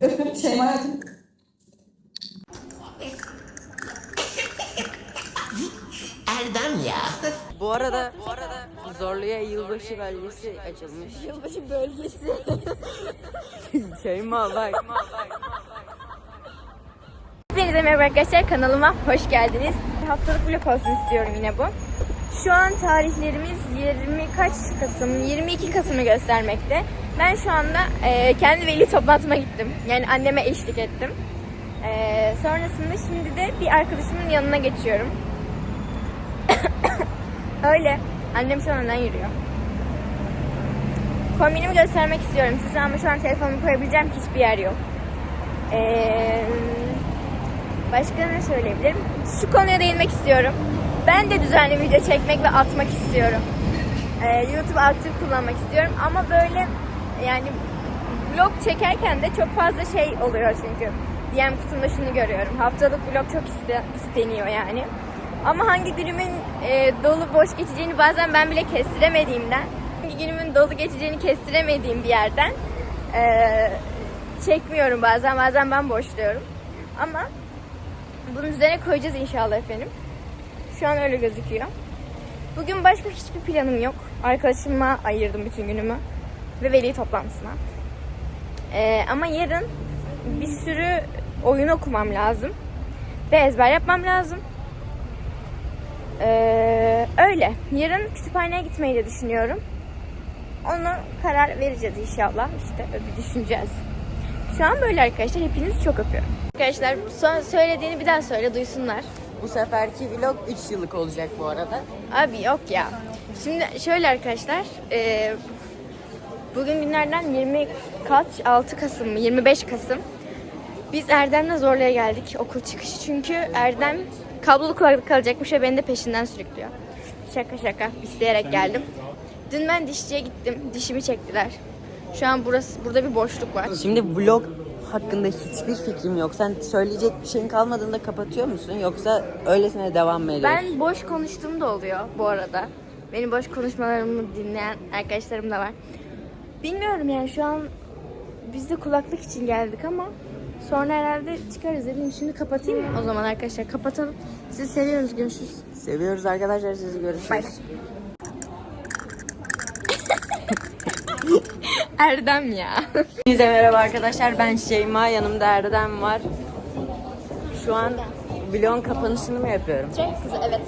Öpün Şeyma hayatım. Erdem ya. Bu arada, bu arada Zorlu'ya yılbaşı belgesi açılmış. Yılbaşı bölgesi. Şeyma bak. Hepinize merhaba arkadaşlar kanalıma hoş geldiniz. Haftalık vlog olsun istiyorum yine bu. Şu an tarihlerimiz 20 kaç Kasım? 22 Kasım'ı göstermekte. Ben şu anda e, kendi veli toplantıma gittim. Yani anneme eşlik ettim. E, sonrasında şimdi de bir arkadaşımın yanına geçiyorum. Öyle. Annem şu an önden yürüyor. Kombinimi göstermek istiyorum size ama şu an telefonumu koyabileceğim hiçbir yer yok. Eee Başka ne söyleyebilirim? Şu konuya değinmek istiyorum. Ben de düzenli video çekmek ve atmak istiyorum. Ee, YouTube aktif kullanmak istiyorum ama böyle yani vlog çekerken de çok fazla şey oluyor çünkü. DM kutumda şunu görüyorum. Haftalık vlog çok iste- isteniyor yani. Ama hangi günümün e, dolu boş geçeceğini bazen ben bile kestiremediğimden, hangi günümün dolu geçeceğini kestiremediğim bir yerden e, çekmiyorum bazen. Bazen ben boşluyorum. Ama bunun üzerine koyacağız inşallah efendim. Şu an öyle gözüküyor. Bugün başka hiçbir planım yok. Arkadaşıma ayırdım bütün günümü. Ve veli toplantısına. Ee, ama yarın bir sürü oyun okumam lazım. Ve ezber yapmam lazım. Ee, öyle. Yarın kütüphaneye gitmeyi de düşünüyorum. Onu karar vereceğiz inşallah. İşte bir düşüneceğiz. Şu an böyle arkadaşlar. Hepinizi çok öpüyorum. Arkadaşlar son söylediğini bir daha söyle duysunlar. Bu seferki vlog 3 yıllık olacak bu arada. Abi yok ya. Şimdi şöyle arkadaşlar. e, bugün günlerden 20 kaç? 6 Kasım mı? 25 Kasım. Biz Erdem'le Zorlu'ya geldik okul çıkışı. Çünkü Erdem kablolu kulaklık alacakmış ve beni de peşinden sürüklüyor. Şaka şaka. isteyerek geldim. Dün ben dişçiye gittim. Dişimi çektiler. Şu an burası burada bir boşluk var. Şimdi vlog hakkında hiçbir fikrim yok. Sen söyleyecek bir şeyin kalmadığında kapatıyor musun? Yoksa öylesine devam mı ediyorsun? Ben boş konuştuğum da oluyor bu arada. Benim boş konuşmalarımı dinleyen arkadaşlarım da var. Bilmiyorum yani şu an biz de kulaklık için geldik ama sonra herhalde çıkarız dedim. Şimdi kapatayım o zaman arkadaşlar kapatalım. Sizi seviyoruz görüşürüz. Seviyoruz arkadaşlar sizi görüşürüz. Bay bay. Erdem ya. Hepinize merhaba arkadaşlar. Ben Şeyma. Yanımda Erdem var. Şu an vlogun kapanışını mı yapıyorum? Çok kızı evet.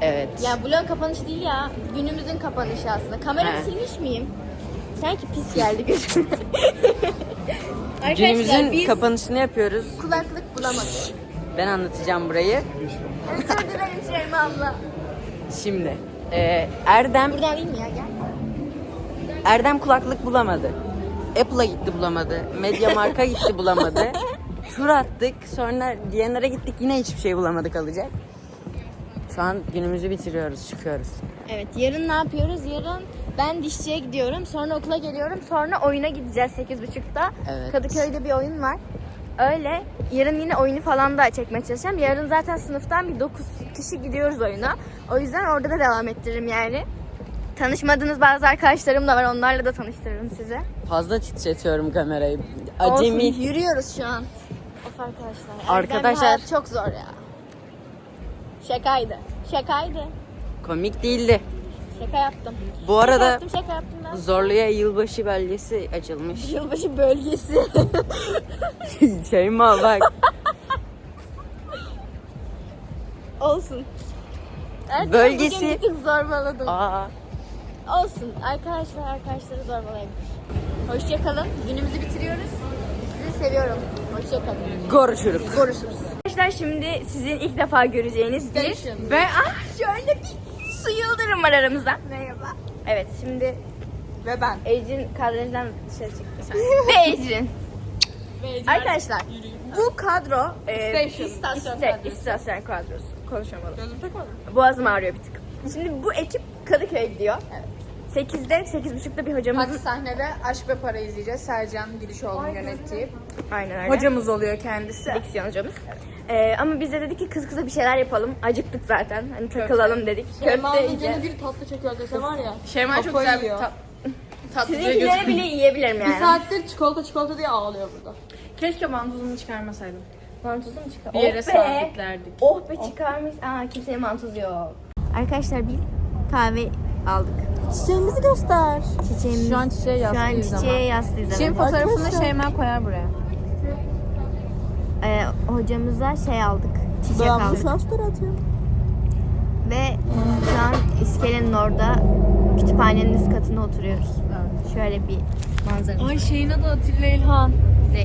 Evet. Ya vlog kapanışı değil ya. Günümüzün kapanışı aslında. Kameramı He. silmiş miyim? Sanki pis geldi gözüme. Arkadaşlar Günümüzün biz kapanışını yapıyoruz. kulaklık bulamadık. Ben anlatacağım burayı. Özür dilerim Şeyma abla. Şimdi e, Erdem Buradan alayım mı ya gel. Erdem kulaklık bulamadı. Apple'a gitti bulamadı. Media Mark'a gitti bulamadı. Tur attık. Sonra DNR'a gittik. Yine hiçbir şey bulamadık alacak. Şu an günümüzü bitiriyoruz. Çıkıyoruz. Evet yarın ne yapıyoruz? Yarın ben dişçiye gidiyorum. Sonra okula geliyorum. Sonra oyuna gideceğiz 8.30'da. Evet. Kadıköy'de bir oyun var. Öyle. Yarın yine oyunu falan da çekmeye çalışacağım. Yarın zaten sınıftan bir 9 kişi gidiyoruz oyuna. O yüzden orada da devam ettiririm yani. Tanışmadığınız bazı arkadaşlarım da var. Onlarla da tanıştırırım size. Fazla titretiyorum kamerayı. Olsun, Acemi. yürüyoruz şu an. Of arkadaşlar. Arkadaşlar- çok zor ya. Şakaydı. Şakaydı. Komik değildi. Şaka yaptım. Bu Şaka arada yaptım, şaka yaptım ben. Zorlu'ya yılbaşı belgesi açılmış. Yılbaşı bölgesi. Şeyma bak. Olsun. Erdem Bölgesi- bir tık zorbaladım. Aa, Olsun. Arkadaşlar arkadaşları zorbalayabilir. Hoşçakalın. Günümüzü bitiriyoruz. Sizi seviyorum. Hoşçakalın. görüşürüz. Görüşürüz. Arkadaşlar şimdi sizin ilk defa göreceğiniz bir ve ah şöyle bir su yıldırım var aramızda. Merhaba. Evet şimdi Ve ben. Ecrin kadrajdan dışarı çıktı. ve Ecrin. Arkadaşlar bu kadro e, İstasyon iste- kadrosu. istasyon kadrosu. Konuşamadım. Gözüm takmadı. Boğazım ağrıyor bir tık. Şimdi bu ekip Kadıköy'e gidiyor. Evet. 8'de, 8.30'da bir hocamız. Hadi sahnede Aşk ve Para izleyeceğiz. Sercan Gülüşoğlu'nun yönettiği. Aynen öyle. Hocamız oluyor kendisi. Diksiyon hocamız. Ee, ama biz de dedik ki kız kıza bir şeyler yapalım. Acıktık zaten. Hani takılalım dedik. Köfte yiyeceğiz. bir tatlı çekiyor dese var ya. Şeyma çok Kafayı güzel bir yiyor. tat. Tatlıcıya Sizinkileri götür. bile yiyebilirim yani. Bir saattir çikolata çikolata diye ağlıyor burada. Keşke mantuzunu çıkarmasaydım. Mantuzu mu çıkar? Bir yere oh sabitlerdik. Oh be çıkarmış. Aa kimseye mantuz yok. Arkadaşlar biz kahve aldık. Çiçeğimizi göster. Çiçeğimiz. Şu an çiçeğe Şu an ama. çiçeğe. Çiçeğin evet. fotoğrafını Arkadaşlar. Şeyma koyar buraya. Ee, hocamıza şey aldık. Çiçek Ben aldık. atıyorum. Ve şu an iskelenin orada kütüphanenin üst katında oturuyoruz. Şöyle bir manzara. Ay şeyin adı Atilla İlhan. Ne?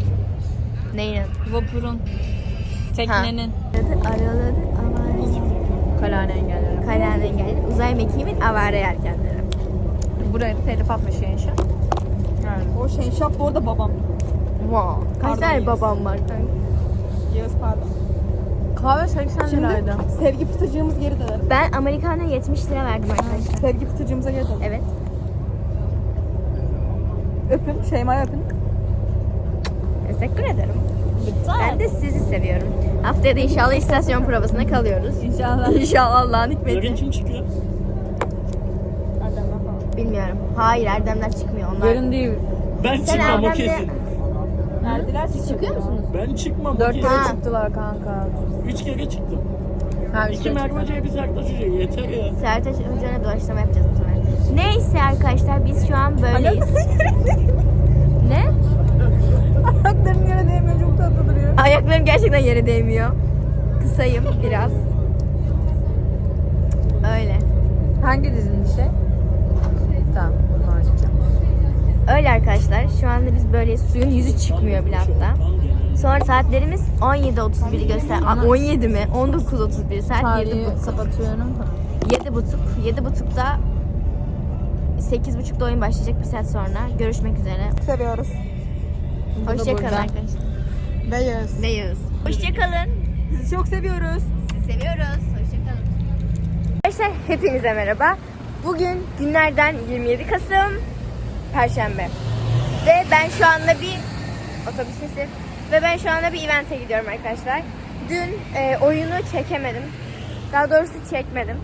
Neyin adı? Vapurun. Teknenin. Araladık avare. Kalane engelleri. Kalan engelli. Uzay mekiğimin avare yelkenleri. Buraya da telif atma şeyin şu. O şey şap bu arada babam. Wow. Kaç Pardon, tane babam var kanka? Yağız pardon. Kahve 80 Şimdi liraydı. sevgi pıtıcığımız geri dönelim. Ben Amerikan'a 70 lira verdim arkadaşlar. Sevgi pıtıcığımıza geri dönelim. Evet. Öpün. Şeyma'yı öpün. Teşekkür ederim. Ben de sizi seviyorum. Haftaya da inşallah istasyon provasına kalıyoruz. İnşallah. İnşallah Allah'ın hikmeti. kim çıkıyor? Bilmiyorum. Hayır Erdemler çıkmıyor. Onlar... Yarın değil. Ben Sen çıkmam o Erdem'le- kesin. Erdiler Siz çıkıyor musunuz? Ben çıkmam Dört kere çıktılar kanka. Üç kere çıktım. Ha, üç İki kere Merve çıktılar. Hoca'ya bir Sertaç Hoca'ya yeter ya. Sertaç Hoca'na doğaçlama yapacağız bu sefer. Neyse arkadaşlar biz şu an böyleyiz. ne? Ayaklarım yere değmiyor. Çok tatlı duruyor. Ayaklarım gerçekten yere değmiyor. Kısayım biraz. Öyle. Hangi dizinin şey? Tamam. Sonra çıkacağım. Öyle arkadaşlar. Şu anda biz böyle suyun yüzü çıkmıyor bile hatta. Sonra saatlerimiz 17.31'i göster. Aa, 17 mi? 19.31 saat Tarihi 7.30. kapatıyorum. 7.30. 7.30'da 8.30'da oyun başlayacak bir saat sonra. Görüşmek üzere. Seviyoruz. Hoşçakalın burada. arkadaşlar. Beyaz. Ve Yağız. Hoşçakalın. Sizi çok seviyoruz. Sizi seviyoruz. Hoşçakalın. Arkadaşlar hepinize merhaba. Bugün günlerden 27 Kasım Perşembe. Ve ben şu anda bir otobüs sesi ve ben şu anda bir event'e gidiyorum arkadaşlar. Dün e, oyunu çekemedim. Daha doğrusu çekmedim.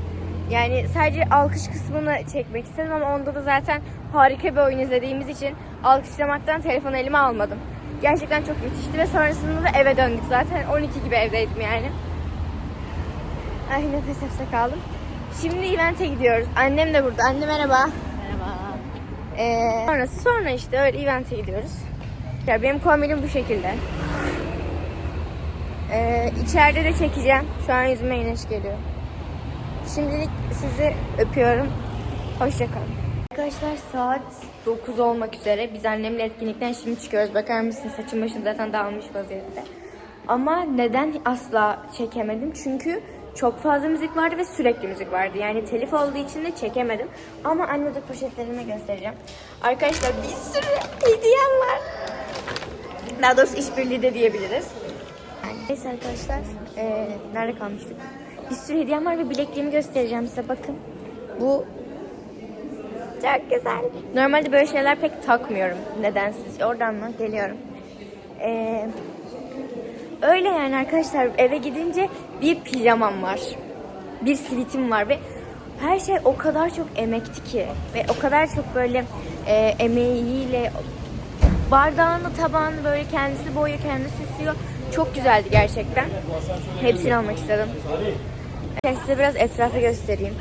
Yani sadece alkış kısmını çekmek istedim ama onda da zaten harika bir oyun izlediğimiz için alkışlamaktan telefonu elime almadım. Gerçekten çok müthişti ve sonrasında da eve döndük zaten. 12 gibi evdeydim yani. Ay nefes nefese kaldım. Şimdi event'e gidiyoruz. Annem de burada. Anne merhaba. Ee, sonrası sonra işte öyle event'e gidiyoruz. Ya benim kombinim bu şekilde. Ee, içeride de çekeceğim. Şu an yüzüme güneş geliyor. Şimdilik sizi öpüyorum. Hoşçakalın. Arkadaşlar saat 9 olmak üzere. Biz annemle etkinlikten şimdi çıkıyoruz. Bakar mısın saçım başım zaten dağılmış vaziyette. Ama neden asla çekemedim? Çünkü çok fazla müzik vardı ve sürekli müzik vardı. Yani telif olduğu için de çekemedim. Ama anne de poşetlerimi göstereceğim. Arkadaşlar bir sürü hediyem var. Daha doğrusu işbirliği de diyebiliriz. Neyse arkadaşlar, eee, nerede kalmıştık? Bir sürü hediyem var ve bilekliğimi göstereceğim size bakın. Bu çok güzel. Normalde böyle şeyler pek takmıyorum. Nedensiz. Oradan mı? Geliyorum. Eee Öyle yani arkadaşlar eve gidince bir pijamam var. Bir sivitim var ve her şey o kadar çok emekti ki ve o kadar çok böyle e, emeğiyle bardağını tabağını böyle kendisi boyuyor kendisi süslüyor. Çok güzeldi gerçekten. Hepsini almak istedim. Ben size biraz etrafı göstereyim.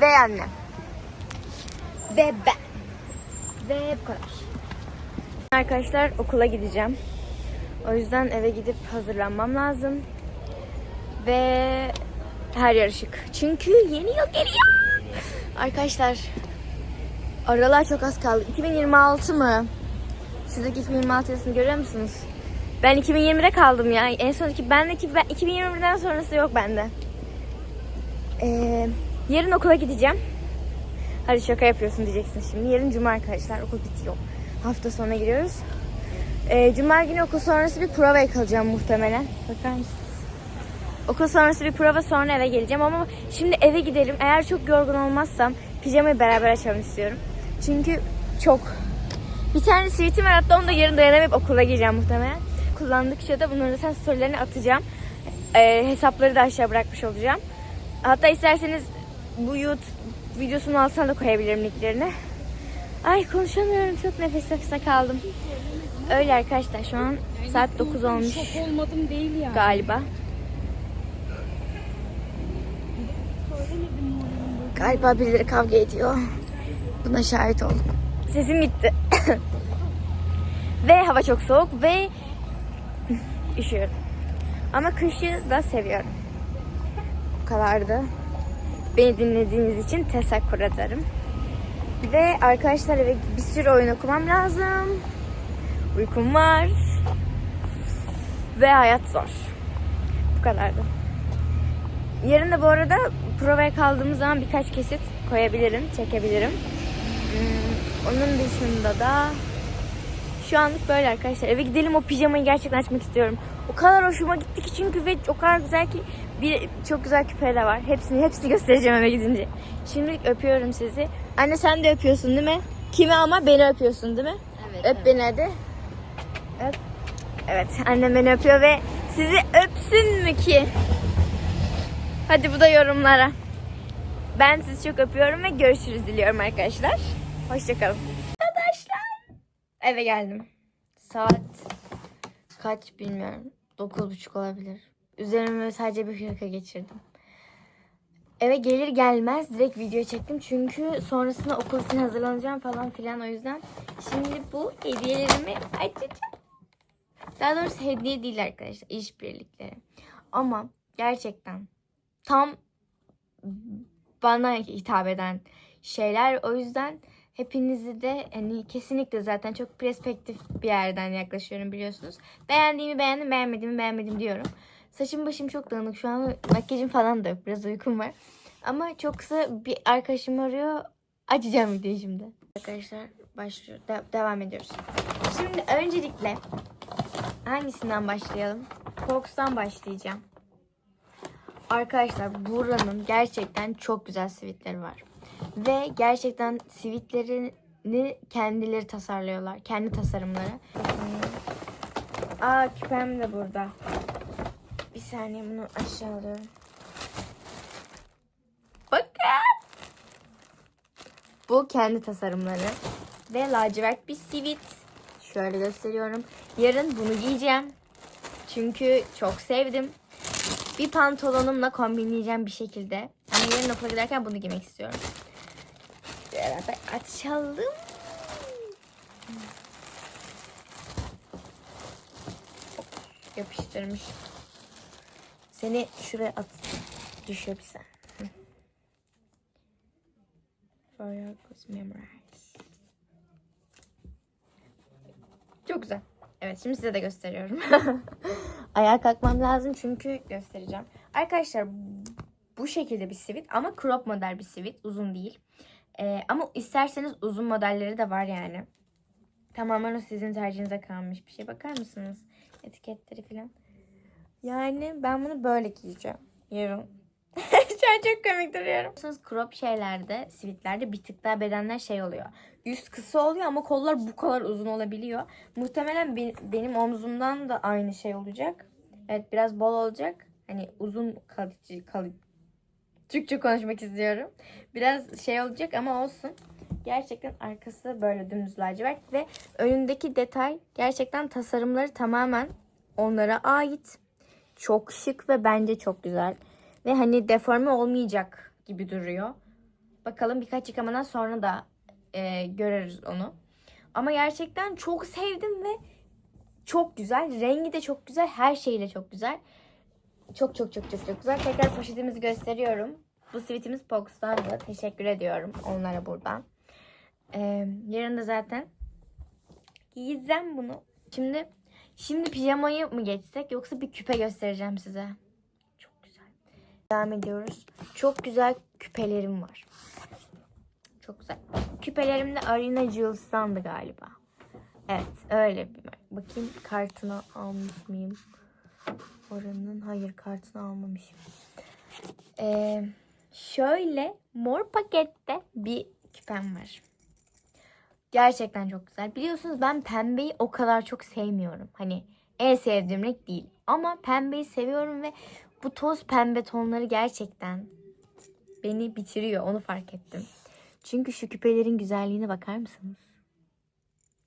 Ve annem. Ve ben. Ve bu kadar. Arkadaşlar okula gideceğim. O yüzden eve gidip hazırlanmam lazım. Ve her yer ışık. Çünkü yeni yıl geliyor. Arkadaşlar aralar çok az kaldı. 2026 mı? Şuradaki 2026 yazısını görüyor musunuz? Ben 2020'de kaldım ya. En son iki, ben, ben 2021'den sonrası yok bende. Ee, yarın okula gideceğim. Hadi şaka yapıyorsun diyeceksin şimdi. Yarın cuma arkadaşlar okul bitiyor. Hafta sonuna giriyoruz. Ee, cuma günü okul sonrası bir provaya kalacağım muhtemelen. Bakar mısınız? Okul sonrası bir prova sonra eve geleceğim ama şimdi eve gidelim. Eğer çok yorgun olmazsam pijamayı beraber açalım istiyorum. Çünkü çok. Bir tane sweatim var hatta onu da yarın dayanamayıp okula giyeceğim muhtemelen. Kullandıkça da bunların zaten storylerini atacağım. Ee, hesapları da aşağı bırakmış olacağım. Hatta isterseniz bu YouTube videosunun altına da koyabilirim linklerini. Ay konuşamıyorum çok nefes nefese kaldım. Öyle arkadaşlar şu an saat 9 olmuş Şok olmadım değil ya. galiba. Galiba birileri kavga ediyor. Buna şahit olduk. Sesim gitti. ve hava çok soğuk ve üşüyorum. Ama kışı da seviyorum. Bu kadardı. Beni dinlediğiniz için teşekkür ederim. Ve arkadaşlar eve bir sürü oyun okumam lazım. Uykum var. Ve hayat zor. Bu kadardı. Yarın da bu arada provaya kaldığımız zaman birkaç kesit koyabilirim, çekebilirim. Hmm, onun dışında da şu anlık böyle arkadaşlar. Eve gidelim o pijamayı gerçekten açmak istiyorum. O kadar hoşuma gitti ki çünkü ve o kadar güzel ki bir çok güzel küpe de var. Hepsini hepsini göstereceğim eve gidince. Şimdilik öpüyorum sizi. Anne sen de öpüyorsun değil mi? Kimi ama beni öpüyorsun değil mi? Evet. Öp beni hadi. Öp. Evet annem beni öpüyor ve sizi öpsün mü ki? Hadi bu da yorumlara. Ben sizi çok öpüyorum ve görüşürüz diliyorum arkadaşlar. Hoşçakalın. Arkadaşlar. Eve geldim. Saat kaç bilmiyorum. 9.30 olabilir. Üzerime sadece bir hırka geçirdim. Eve gelir gelmez direkt video çektim. Çünkü sonrasında okul için hazırlanacağım falan filan o yüzden. Şimdi bu hediyelerimi açacağım. Daha doğrusu hediye değil arkadaşlar. işbirlikleri. Ama gerçekten tam bana hitap eden şeyler. O yüzden hepinizi de hani kesinlikle zaten çok perspektif bir yerden yaklaşıyorum biliyorsunuz. Beğendiğimi beğendim, beğenmediğimi beğenmedim diyorum. Saçım başım çok dağınık. Şu an makyajım falan da yok. Biraz uykum var. Ama çok kısa bir arkadaşım arıyor. Açacağım videoyu şimdi. Arkadaşlar başlıyor. De- devam ediyoruz. Şimdi öncelikle hangisinden başlayalım? Fox'tan başlayacağım. Arkadaşlar buranın gerçekten çok güzel sivitleri var. Ve gerçekten sivitlerini kendileri tasarlıyorlar. Kendi tasarımları. Aa küpem de burada. Bir saniye bunu aşağı alıyorum. Bakın. Bu kendi tasarımları. Ve lacivert bir sivit. Şöyle gösteriyorum. Yarın bunu giyeceğim. Çünkü çok sevdim. Bir pantolonumla kombinleyeceğim bir şekilde. Ama yarın okula giderken bunu giymek istiyorum. Beraber açalım. Yapıştırmış. Seni şuraya at. Düşüyor. Hı. For your good memories. Çok güzel. Evet şimdi size de gösteriyorum. Ayağa kalkmam lazım çünkü göstereceğim. Arkadaşlar bu şekilde bir sivit ama crop model bir sivit. Uzun değil. Ee, ama isterseniz uzun modelleri de var yani. Tamamen o sizin tercihinize kalmış bir şey. Bakar mısınız? Etiketleri falan. Yani ben bunu böyle giyeceğim. Yarın. Şu çok komik duruyorum. Crop şeylerde, sivitlerde bir tık daha bedenler şey oluyor. Üst kısa oluyor ama kollar bu kadar uzun olabiliyor. Muhtemelen be- benim omzumdan da aynı şey olacak. Evet biraz bol olacak. Hani uzun kalıcı, kalıcı. Türkçe konuşmak istiyorum. Biraz şey olacak ama olsun. Gerçekten arkası böyle dümdüz lacivert ve önündeki detay gerçekten tasarımları tamamen onlara ait. Çok şık ve bence çok güzel. Ve hani deforme olmayacak gibi duruyor. Bakalım birkaç yıkamadan sonra da e, görürüz onu. Ama gerçekten çok sevdim ve çok güzel. Rengi de çok güzel. Her şeyle çok güzel. Çok çok çok çok çok güzel. Tekrar poşetimizi gösteriyorum. Bu sivitimiz Pox'tandı. Teşekkür ediyorum onlara buradan. Ee, yarın da zaten giyeceğim bunu. Şimdi şimdi pijamayı mı geçsek yoksa bir küpe göstereceğim size. Çok güzel. Devam ediyoruz. Çok güzel küpelerim var. Çok güzel. Küpelerim de Arina Jewels'tandı galiba. Evet öyle bir bakayım kartını almış mıyım? Oranın hayır kartını almamışım. Ee, şöyle mor pakette bir küpem var. Gerçekten çok güzel. Biliyorsunuz ben pembeyi o kadar çok sevmiyorum. Hani en sevdiğim renk değil. Ama pembeyi seviyorum ve bu toz pembe tonları gerçekten beni bitiriyor onu fark ettim. Çünkü şu küpelerin güzelliğine bakar mısınız?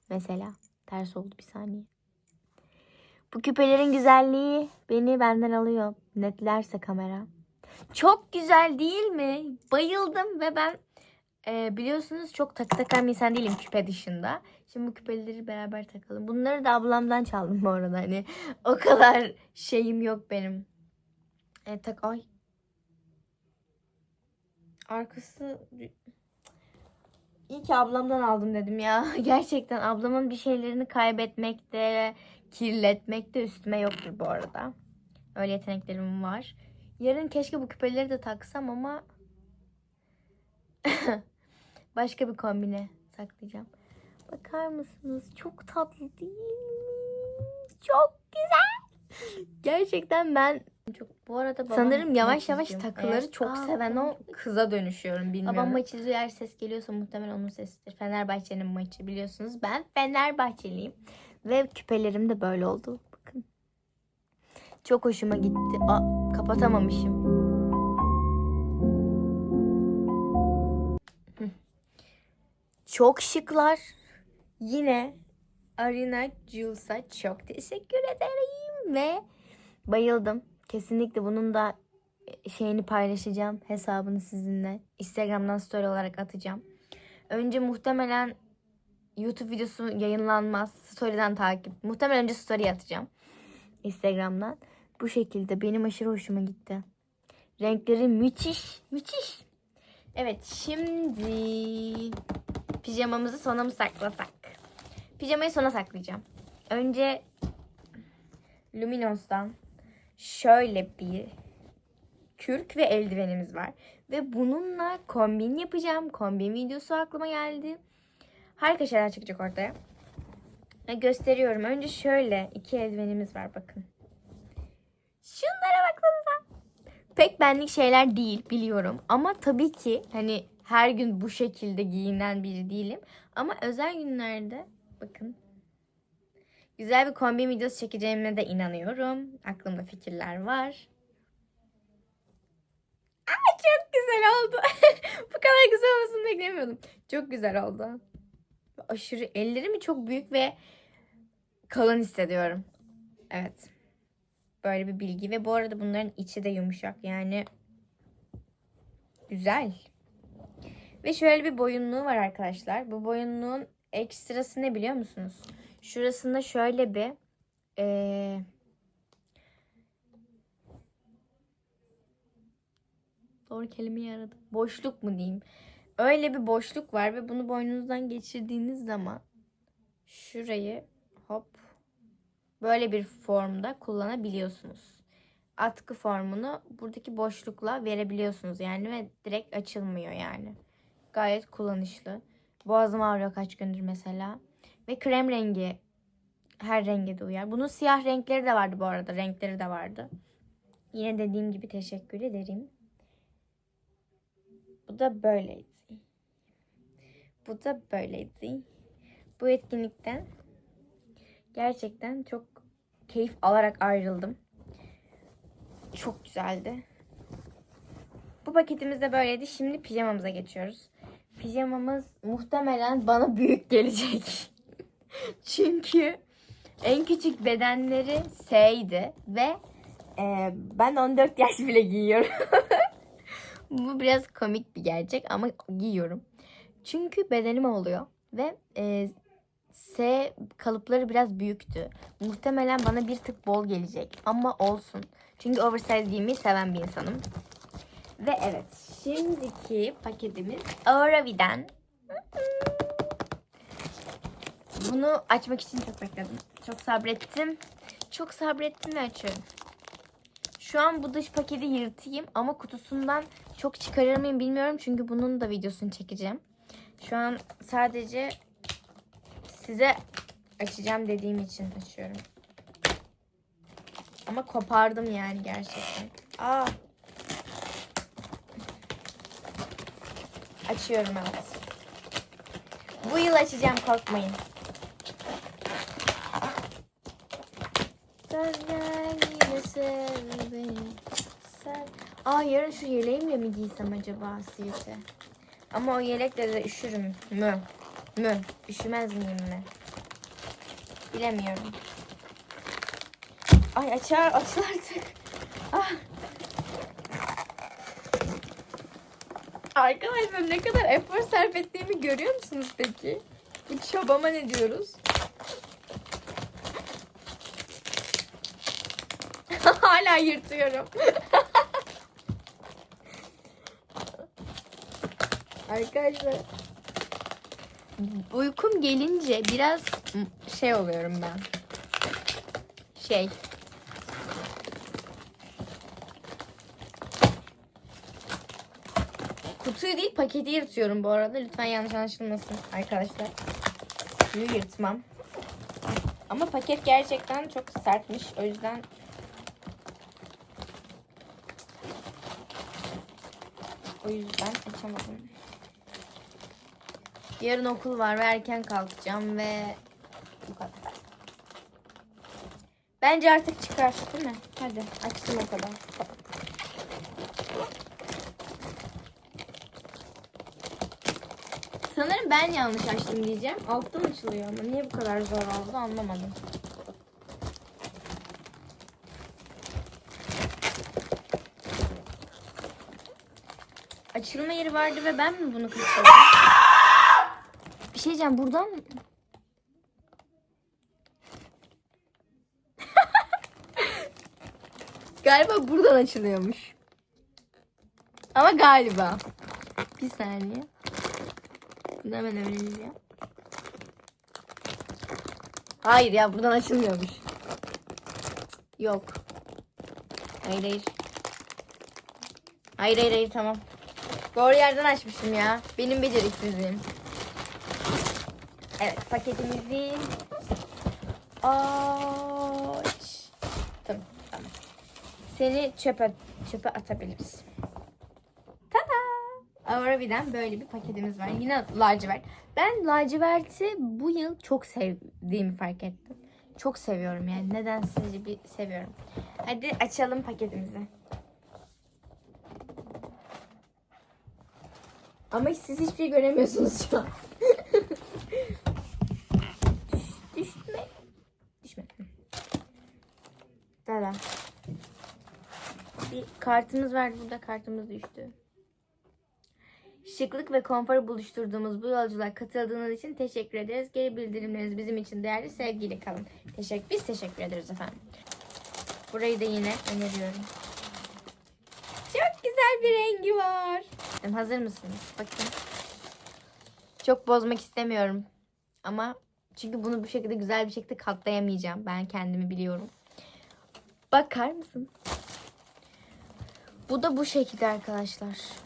Mesela ters oldu bir saniye. Bu küpelerin güzelliği beni benden alıyor. Netlerse kamera. Çok güzel değil mi? Bayıldım ve ben e, biliyorsunuz çok takı takan bir insan değilim küpe dışında. Şimdi bu küpeleri beraber takalım. Bunları da ablamdan çaldım bu arada. Hani o kadar şeyim yok benim. E, tak ay. Arkası İyi ki ablamdan aldım dedim ya. Gerçekten ablamın bir şeylerini kaybetmekte, kirletmekte üstüme yoktur bu arada. Öyle yeteneklerim var. Yarın keşke bu küpeleri de taksam ama başka bir kombine saklayacağım. Bakar mısınız? Çok tatlı değil mi? Çok güzel. Gerçekten ben çok bu arada sanırım yavaş yavaş takıları çok seven o kıza dönüşüyorum bilmiyorum. Babam maç izliyor eğer ses geliyorsa muhtemelen onun sesidir. Fenerbahçe'nin maçı biliyorsunuz. Ben Fenerbahçeliyim ve küpelerim de böyle oldu. Bakın. Çok hoşuma gitti. Aa, kapatamamışım. Çok şıklar. Yine Arina Jules'a çok teşekkür ederim ve bayıldım. Kesinlikle bunun da şeyini paylaşacağım. Hesabını sizinle. Instagram'dan story olarak atacağım. Önce muhtemelen YouTube videosu yayınlanmaz. Story'den takip. Muhtemelen önce story atacağım. Instagram'dan. Bu şekilde benim aşırı hoşuma gitti. Renkleri müthiş. Müthiş. Evet şimdi pijamamızı sona mı saklasak? Pijamayı sona saklayacağım. Önce Luminos'tan şöyle bir kürk ve eldivenimiz var. Ve bununla kombin yapacağım. Kombin videosu aklıma geldi. Harika şeyler çıkacak ortaya. Gösteriyorum. Önce şöyle iki eldivenimiz var bakın. Şunlara baksanıza. Pek benlik şeyler değil biliyorum. Ama tabii ki hani her gün bu şekilde giyinen biri değilim. Ama özel günlerde bakın Güzel bir kombin videosu çekeceğime de inanıyorum. Aklımda fikirler var. Aa, çok güzel oldu. Bu kadar güzel olmasını beklemiyordum. Çok güzel oldu. Aşırı ellerimi çok büyük ve kalın hissediyorum. Evet. Böyle bir bilgi ve bu arada bunların içi de yumuşak. Yani güzel. Ve şöyle bir boyunluğu var arkadaşlar. Bu boyunluğun ekstrası ne biliyor musunuz? Şurasında şöyle bir ee, doğru kelimeyi aradım. Boşluk mu diyeyim? Öyle bir boşluk var ve bunu boynunuzdan geçirdiğiniz zaman şurayı hop böyle bir formda kullanabiliyorsunuz. Atkı formunu buradaki boşlukla verebiliyorsunuz yani ve direkt açılmıyor yani. Gayet kullanışlı. Boğazım ağrıyor kaç gündür mesela. Ve krem rengi her renge de uyar. Bunun siyah renkleri de vardı bu arada. Renkleri de vardı. Yine dediğim gibi teşekkür ederim. Bu da böyleydi. Bu da böyleydi. Bu etkinlikten gerçekten çok keyif alarak ayrıldım. Çok güzeldi. Bu paketimiz de böyleydi. Şimdi pijamamıza geçiyoruz. Pijamamız muhtemelen bana büyük gelecek. Çünkü en küçük bedenleri S'ydi ve e, ben 14 yaş bile giyiyorum. Bu biraz komik bir gerçek ama giyiyorum. Çünkü bedenim oluyor ve e, S kalıpları biraz büyüktü. Muhtemelen bana bir tık bol gelecek ama olsun. Çünkü oversize giymeyi seven bir insanım. Ve evet şimdiki paketimiz Auravi'den. Bunu açmak için çok bekledim. Çok sabrettim. Çok sabrettim ve açıyorum. Şu an bu dış paketi yırtayım ama kutusundan çok çıkarır mıyım bilmiyorum. Çünkü bunun da videosunu çekeceğim. Şu an sadece size açacağım dediğim için açıyorum. Ama kopardım yani gerçekten. Aa. Açıyorum evet. Bu yıl açacağım korkmayın. Sözler Aa yarın şu yeleğimle mi giysem acaba siyete? Ama o yelekle de üşürüm mü? Mü? Üşümez miyim mi? Bilemiyorum. Ay açar açıl artık. Ah. Arkadaşlar ne kadar efor sarf ettiğimi görüyor musunuz peki? Bu çabama ne diyoruz? Hala yırtıyorum. Arkadaşlar uykum gelince biraz şey oluyorum ben. Şey. Kutuyu değil paketi yırtıyorum bu arada. Lütfen yanlış anlaşılmasın arkadaşlar. Kutuyu yırtmam. Ama paket gerçekten çok sertmiş. O yüzden O yüzden açamadım. Yarın okul var ve erken kalkacağım ve bu kadar. Bence artık çıkar değil mi? Hadi açtım o kadar. Ben yanlış açtım diyeceğim. Alttan açılıyor ama niye bu kadar zor oldu anlamadım. Açılma yeri vardı ve ben mi bunu kaçırdım? Bir şey diyeceğim buradan Galiba buradan açılıyormuş. Ama galiba. Bir saniye. Bunu hemen öğreneceğim. Hayır ya buradan açılmıyormuş. Yok. Hayır hayır. Hayır hayır hayır tamam. Doğru yerden açmışım ya. Benim beceriksizliğim. Evet paketimizi aç. Tamam tamam. Seni çöpe çöpe atabiliriz. Aurabi'den böyle bir paketimiz var. Yine lacivert. Ben laciverti bu yıl çok sevdiğimi fark ettim. Çok seviyorum yani. Neden sizce bir seviyorum. Hadi açalım paketimizi. Ama siz hiçbir şey göremiyorsunuz şu an. Düş, düşme. Düşme. Dada. Bir kartımız vardı burada. Kartımız düştü. Şıklık ve konforu buluşturduğumuz bu yolculuğa katıldığınız için teşekkür ederiz. Geri bildirimleriniz bizim için değerli. Sevgiyle kalın. Teşekkür, biz teşekkür ederiz efendim. Burayı da yine öneriyorum. Çok güzel bir rengi var. Hazır mısınız? Bakın. Çok bozmak istemiyorum. Ama çünkü bunu bu şekilde güzel bir şekilde katlayamayacağım. Ben kendimi biliyorum. Bakar mısınız? Bu da bu şekilde arkadaşlar.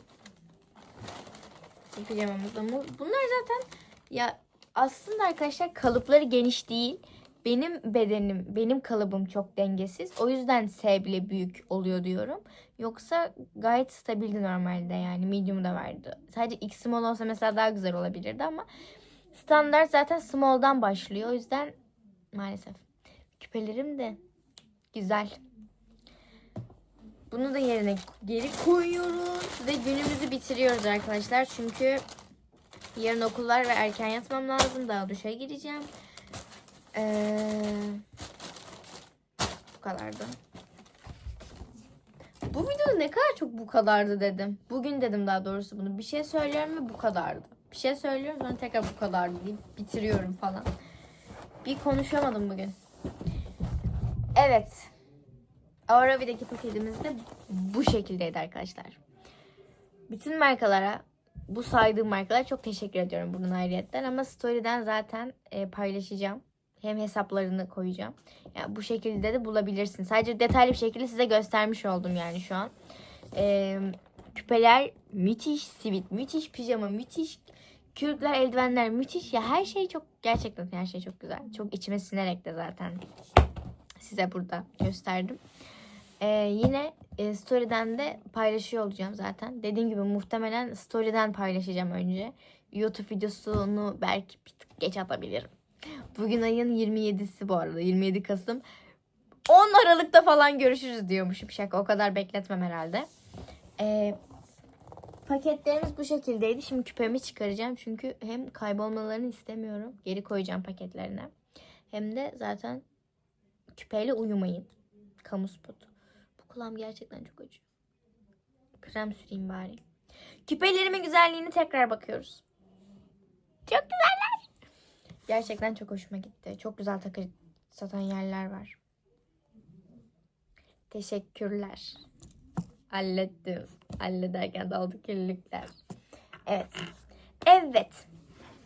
Bu pijamamız da bu. Bunlar zaten ya aslında arkadaşlar kalıpları geniş değil. Benim bedenim, benim kalıbım çok dengesiz. O yüzden S bile büyük oluyor diyorum. Yoksa gayet stabildi normalde yani. Medium da vardı. Sadece X small olsa mesela daha güzel olabilirdi ama standart zaten small'dan başlıyor. O yüzden maalesef. Küpelerim de güzel. Bunu da yerine geri koyuyoruz ve günümüzü bitiriyoruz arkadaşlar. Çünkü yarın okullar ve erken yatmam lazım. Daha duşa gireceğim. Ee, bu kadardı. Bu videoda ne kadar çok bu kadardı dedim. Bugün dedim daha doğrusu bunu. Bir şey söylüyorum ve bu kadardı. Bir şey söylüyorum sonra tekrar bu kadardı deyip bitiriyorum falan. Bir konuşamadım bugün. Evet. Auravi'deki paketimiz de bu şekildeydi arkadaşlar. Bütün markalara bu saydığım markalara çok teşekkür ediyorum bunun ayrıyetten ama story'den zaten e, paylaşacağım. Hem hesaplarını koyacağım. Yani bu şekilde de bulabilirsin. Sadece detaylı bir şekilde size göstermiş oldum yani şu an. E, küpeler müthiş, sivit müthiş, pijama müthiş, kürkler, eldivenler müthiş. Ya her şey çok gerçekten her şey çok güzel. Çok içime sinerek de zaten size burada gösterdim. Ee, yine e, story'den de paylaşıyor olacağım zaten. Dediğim gibi muhtemelen story'den paylaşacağım önce. YouTube videosunu belki bir tık geç atabilirim. Bugün ayın 27'si bu arada. 27 Kasım. 10 Aralık'ta falan görüşürüz diyormuşum. Şaka o kadar bekletmem herhalde. Ee, paketlerimiz bu şekildeydi. Şimdi küpemi çıkaracağım. Çünkü hem kaybolmalarını istemiyorum. Geri koyacağım paketlerine. Hem de zaten küpeyle uyumayın. Kamu spotu. Kulağım gerçekten çok acıyor. Krem süreyim bari. Küpelerimin güzelliğini tekrar bakıyoruz. Çok güzeller. Gerçekten çok hoşuma gitti. Çok güzel takı satan yerler var. Teşekkürler. Hallettim. Hallederken de aldık kirlilikler. Evet. Evet.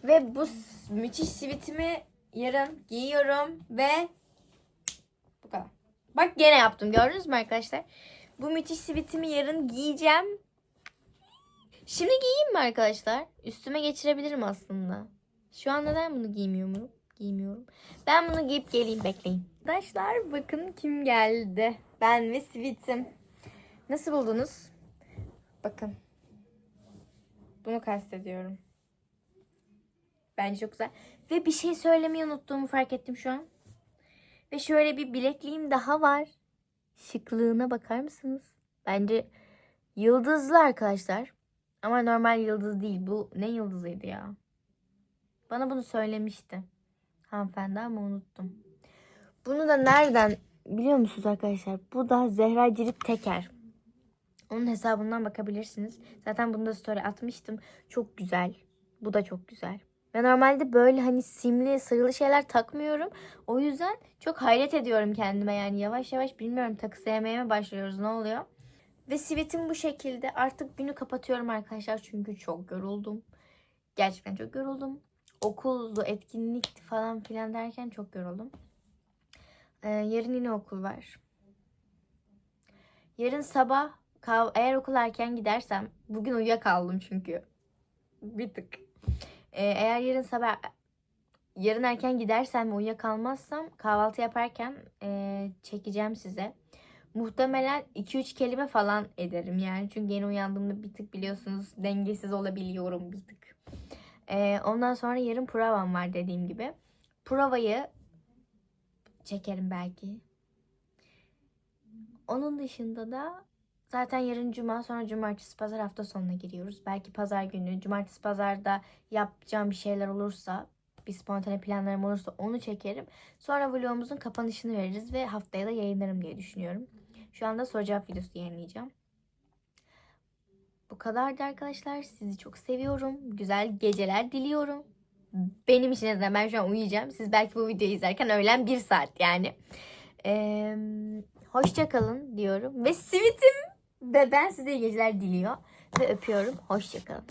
Ve bu müthiş sivitimi yarın giyiyorum ve. Bak gene yaptım. Gördünüz mü arkadaşlar? Bu müthiş sivitimi yarın giyeceğim. Şimdi giyeyim mi arkadaşlar? Üstüme geçirebilirim aslında. Şu an neden bunu giymiyorum? Giymiyorum. Ben bunu giyip geleyim bekleyin. Arkadaşlar bakın kim geldi. Ben ve sivitim. Nasıl buldunuz? Bakın. Bunu kastediyorum. Bence çok güzel. Ve bir şey söylemeyi unuttuğumu fark ettim şu an. Ve şöyle bir bilekliğim daha var. Şıklığına bakar mısınız? Bence yıldızlı arkadaşlar. Ama normal yıldız değil. Bu ne yıldızıydı ya? Bana bunu söylemişti. Hanımefendi ama unuttum. Bunu da nereden biliyor musunuz arkadaşlar? Bu da Zehra Cirit Teker. Onun hesabından bakabilirsiniz. Zaten bunu da story atmıştım. Çok güzel. Bu da çok güzel. Ben normalde böyle hani simli sarılı şeyler takmıyorum. O yüzden çok hayret ediyorum kendime yani yavaş yavaş bilmiyorum takı sevmeye mi başlıyoruz ne oluyor. Ve sivitim bu şekilde. Artık günü kapatıyorum arkadaşlar çünkü çok yoruldum. Gerçekten çok yoruldum. Okuldu, etkinlik falan filan derken çok yoruldum. Ee, yarın yine okul var. Yarın sabah eğer okul erken gidersem bugün uyuyakaldım çünkü. Bir tık. Ee, eğer yarın sabah yarın erken gidersem ve uyuyakalmazsam kahvaltı yaparken ee, çekeceğim size. Muhtemelen 2-3 kelime falan ederim yani. Çünkü yeni uyandığımda bir tık biliyorsunuz dengesiz olabiliyorum bir tık. Ee, ondan sonra yarın provam var dediğim gibi. Provayı çekerim belki. Onun dışında da zaten yarın cuma sonra cumartesi pazar hafta sonuna giriyoruz. Belki pazar günü cumartesi pazarda yapacağım bir şeyler olursa bir spontane planlarım olursa onu çekerim. Sonra vlogumuzun kapanışını veririz ve haftaya da yayınlarım diye düşünüyorum. Şu anda soru cevap videosu yayınlayacağım. Bu kadardı arkadaşlar. Sizi çok seviyorum. Güzel geceler diliyorum. Benim için azından ben şu an uyuyacağım. Siz belki bu videoyu izlerken öğlen bir saat yani. Ee, hoşça kalın diyorum. Ve sivitim ve ben size iyi geceler diliyor. Ve öpüyorum. Hoşça kalın.